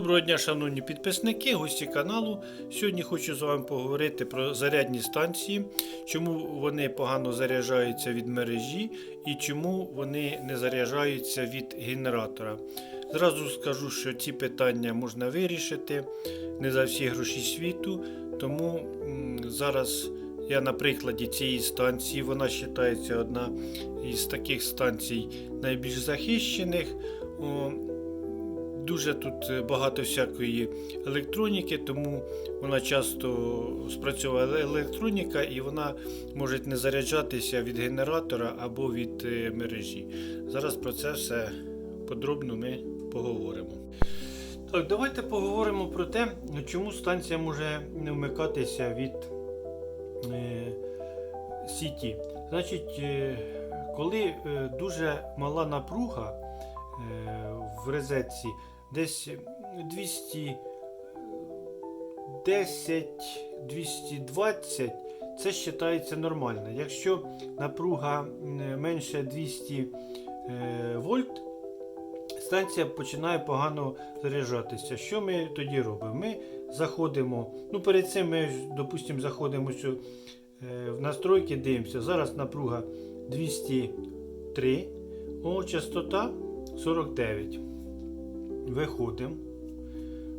Доброго дня, шановні підписники, гості каналу. Сьогодні хочу з вами поговорити про зарядні станції, чому вони погано заряджаються від мережі і чому вони не заряджаються від генератора. Зразу скажу, що ці питання можна вирішити не за всі гроші світу, тому зараз я на прикладі цієї станції, вона вважається одна із таких станцій найбільш захищених. Дуже тут е, багато всякої електроніки, тому вона часто спрацьовує електроніка і вона може не заряджатися від генератора або від е, мережі. Зараз про це все подробно ми поговоримо. Так, давайте поговоримо про те, чому станція може не вмикатися від е, сіті. Значить, е, коли е, дуже мала напруга е, в розетці, десь 210 220 це вважається нормально. Якщо напруга менше 200 е, вольт, станція починає погано заряджатися. Що ми тоді робимо? Ми заходимо, ну перед цим ми, допустимо, заходимо е, в настройки, дивимося. Зараз напруга 203, о, частота 49. Виходимо,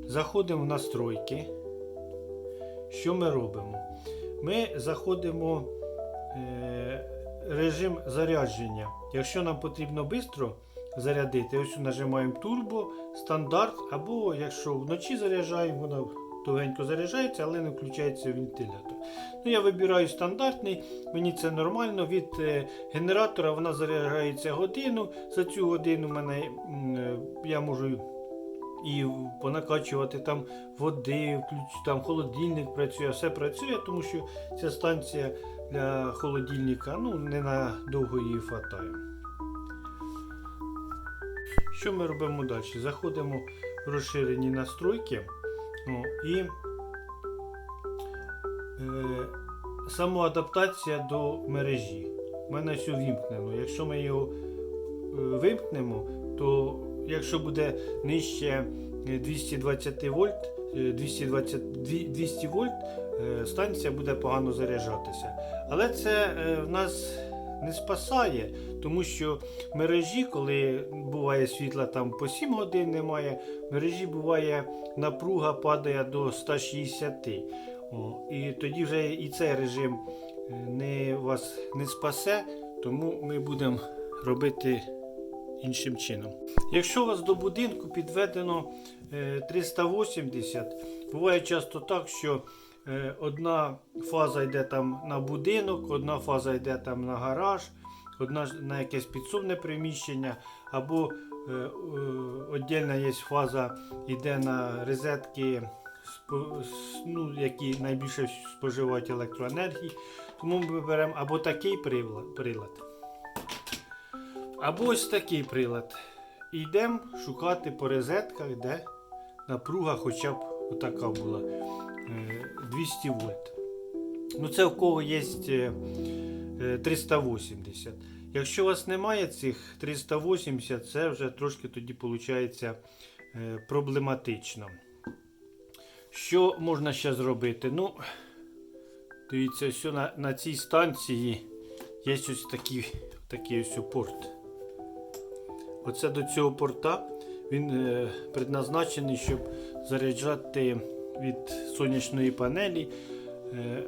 заходимо в настройки. Що ми робимо? Ми заходимо е, режим зарядження. Якщо нам потрібно швидко зарядити, ось нажимаємо турбо, стандарт, або якщо вночі заряджаємо, вона довгенько заряджається, але не включається вентилятор. Ну, Я вибираю стандартний, мені це нормально. Від е, генератора вона заряджається годину. За цю годину мене, е, я можу і понакачувати там води, там холодильник працює, все працює, тому що ця станція для холодильника ну, не на довго її хватає. Що ми робимо далі? Заходимо в розширені настройки ну, і е, самоадаптація до мережі. У мене все вімкнено. Якщо ми його е, вимкнемо, то якщо буде нижче е, 220 вольт, е, 220, 200 вольт, е, станція буде погано заряджатися. Але це е, в нас не спасає, тому що мережі, коли буває світла там по 7 годин немає, в мережі буває напруга падає до 160. О, і тоді вже і цей режим е, не, вас не спасе, тому ми будемо робити іншим чином. Якщо у вас до будинку підведено е, 380, буває часто так, що е, одна фаза йде там на будинок, одна фаза йде там на гараж, одна на якесь підсобне приміщення, або е, е, віддільна є фаза йде на розетки, ну, які найбільше споживають електроенергії. Тому ми беремо або такий прилад або ось такий прилад. Йдемо шукати по розетках, де напруга хоча б отака була е, 200 вольт. Ну це у кого є е, е, 380. Якщо у вас немає цих 380, це вже трошки тоді виходить проблематично. Що можна ще зробити? Ну, дивіться, ось на, на цій станції є ось такий, такий ось порт. Оце до цього порта він е, предназначений, щоб заряджати від сонячної панелі. Е,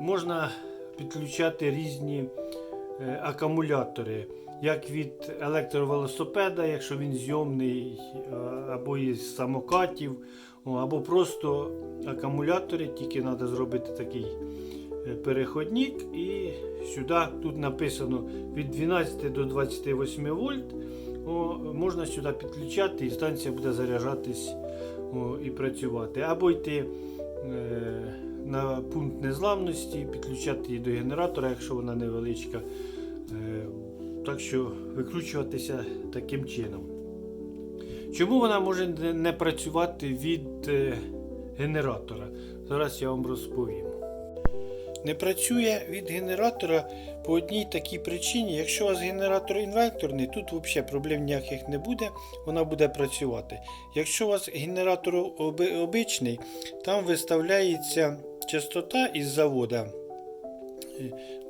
можна підключати різні е, акумулятори, як від електровелосипеда, якщо він зйомний, е, або із самокатів, або просто акумулятори, тільки треба зробити такий е, переходник і сюди тут написано від 12 до 28 вольт. Можна сюди підключати і станція буде заряджатись і працювати. Або йти е, на пункт незламності, підключати її до генератора, якщо вона невеличка. Е, так що викручуватися таким чином. Чому вона може не- не працювати від е, генератора? Зараз я вам розповім. Не працює від генератора по одній такій причині. Якщо у вас генератор інверторний, тут взагалі проблем ніяких не буде, вона буде працювати. Якщо у вас генератор обичний, там виставляється частота із завода.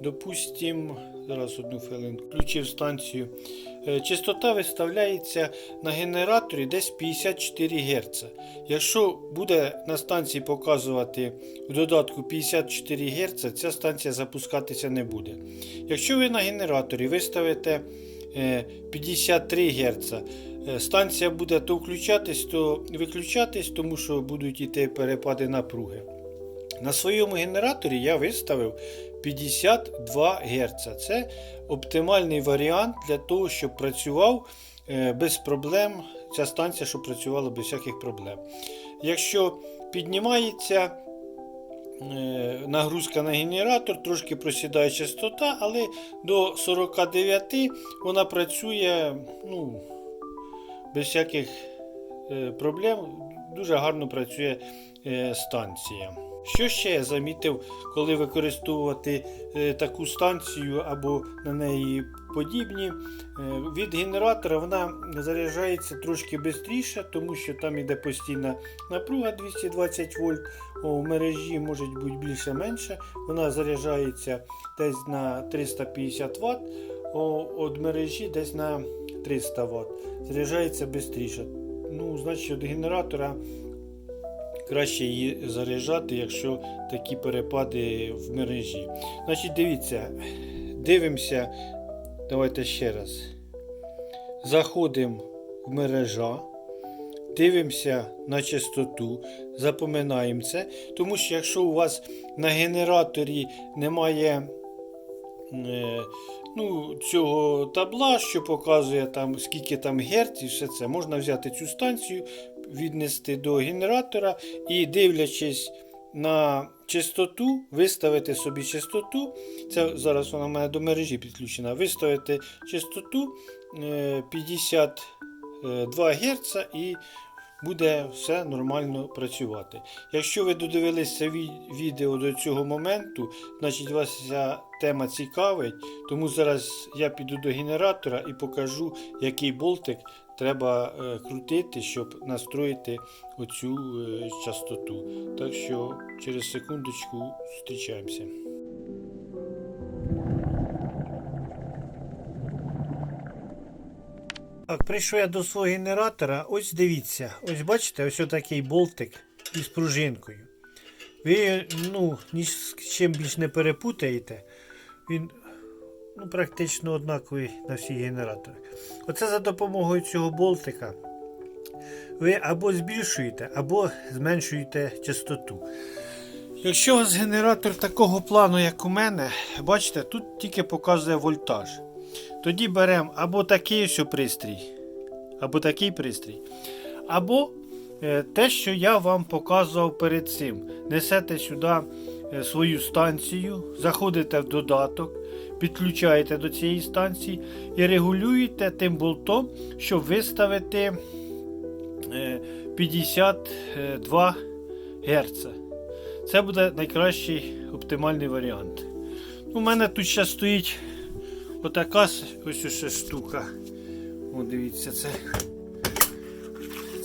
Допустим, зараз одну хвилинку, включив станцію. Е, Частота виставляється на генераторі десь 54 Гц. Якщо буде на станції показувати в додатку 54 Гц, ця станція запускатися не буде. Якщо ви на генераторі виставите е, 53 Гц, е, станція буде то включатись, то виключатись, тому що будуть йти перепади напруги. На своєму генераторі я виставив 52 Гц. Це оптимальний варіант для того, щоб працював е, без проблем. Ця станція, щоб працювала без всяких проблем. Якщо піднімається е, нагрузка на генератор, трошки просідає частота, але до 49 вона працює ну, без всяких е, проблем. Дуже гарно працює станція. Що ще я замітив, коли використовувати е, таку станцію або на неї подібні, е, від генератора вона заряджається трошки швидше, тому що там іде постійна напруга 220 вольт. В мережі може бути більше-менше. Вона заряджається десь на 350 Вт, від мережі десь на 300 Вт. Заряджається швидше. Ну, значить, від генератора краще її заряджати, якщо такі перепади в мережі. Значить, дивіться, дивимося, давайте ще раз. Заходимо в мережа, дивимося на частоту, запоминаємо це, тому що якщо у вас на генераторі немає е, ну, цього табла, що показує там, скільки там герц і все це, можна взяти цю станцію, віднести до генератора і дивлячись на частоту, виставити собі частоту. Це зараз вона в мене до мережі підключена. Виставити частоту е, 52 Гц і буде все нормально працювати. Якщо ви додивилися відео до цього моменту, значить вас ця тема цікавить, тому зараз я піду до генератора і покажу, який болтик треба е, крутити, щоб настроїти оцю е, частоту. Так що через секундочку зустрічаємося. Так, прийшов я до свого генератора. Ось дивіться, ось бачите, ось такий болтик із пружинкою. Ви ну, ні з чим більш не перепутаєте. Він ну, практично однаковий на всіх генераторах. Оце за допомогою цього болтика. Ви або збільшуєте, або зменшуєте частоту. Якщо у вас генератор такого плану, як у мене, бачите, тут тільки показує вольтаж. Тоді беремо або такий ось пристрій, або такий пристрій, або е, те, що я вам показував перед цим. Несете сюди е, свою станцію, заходите в додаток, підключаєте до цієї станції і регулюєте тим болтом, щоб виставити е, 52 Гц. Це буде найкращий оптимальний варіант. У мене тут ще стоїть Отака ось ще штука. О, дивіться, це,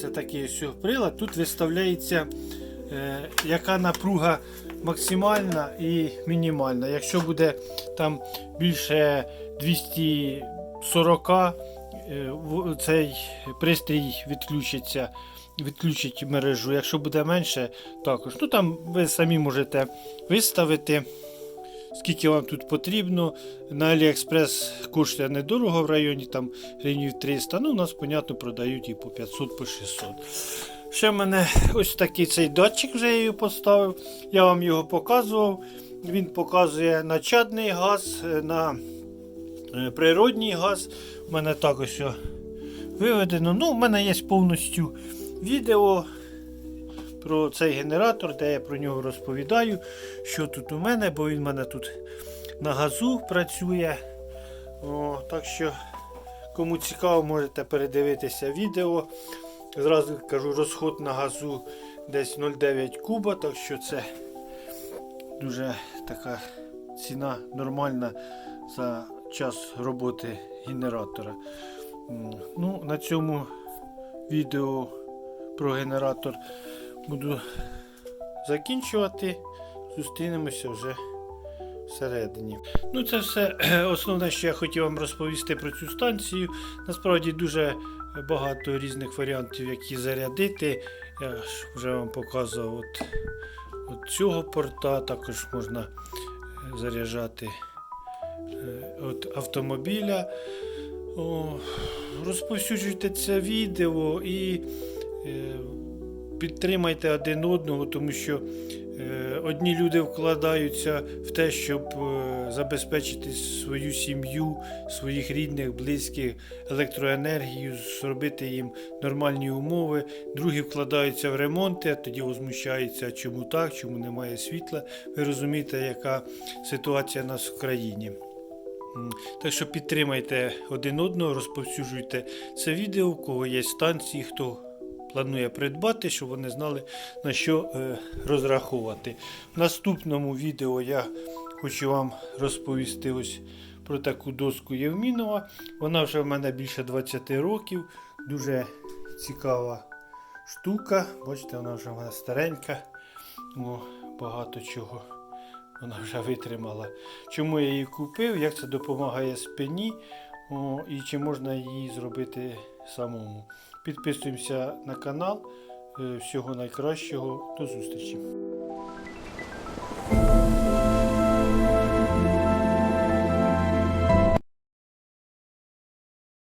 це такий ось прилад. Тут виставляється, е, яка напруга максимальна і мінімальна. Якщо буде там більше 240, е, цей пристрій відключиться. Відключить мережу, якщо буде менше, також. Ну там ви самі можете виставити скільки вам тут потрібно. На Аліекспрес коштує недорого в районі там гривнів 300. Ну, у нас, понятно, продають і по 500, по 600. Ще в мене ось такий цей датчик вже я його поставив. Я вам його показував. Він показує на чадний газ, е, на е, природній газ. У мене так ось виведено. Ну, у мене є повністю відео про цей генератор, де я про нього розповідаю, що тут у мене, бо він у мене тут на газу працює. О, так що, кому цікаво, можете передивитися відео. Зразу кажу, розход на газу десь 0,9 куба, так що це дуже така ціна нормальна за час роботи генератора. Ну, на цьому відео про генератор буду закінчувати. Зустрінемося вже всередині. Ну, це все основне, що я хотів вам розповісти про цю станцію. Насправді дуже багато різних варіантів, які зарядити. Я ж вже вам показував от, от цього порта, також можна е, заряджати е, от автомобіля. О, розповсюджуйте це відео і е, підтримайте один одного, тому що е, одні люди вкладаються в те, щоб е, забезпечити свою сім'ю, своїх рідних, близьких електроенергією, зробити їм нормальні умови. Другі вкладаються в ремонти, а тоді возмущаються, чому так, чому немає світла. Ви розумієте, яка ситуація у нас в країні. Так що підтримайте один одного, розповсюджуйте це відео, у кого є станції, хто планує придбати, щоб вони знали на що е, розраховувати. В наступному відео я хочу вам розповісти ось про таку доску Євмінова. Вона вже в мене більше 20 років. Дуже цікава штука. Бачите, вона вже в мене старенька. О, багато чого вона вже витримала. Чому я її купив, як це допомагає спині, о, і чи можна її зробити самому. Підписуємося на канал. Е, Всього найкращого. До зустрічі!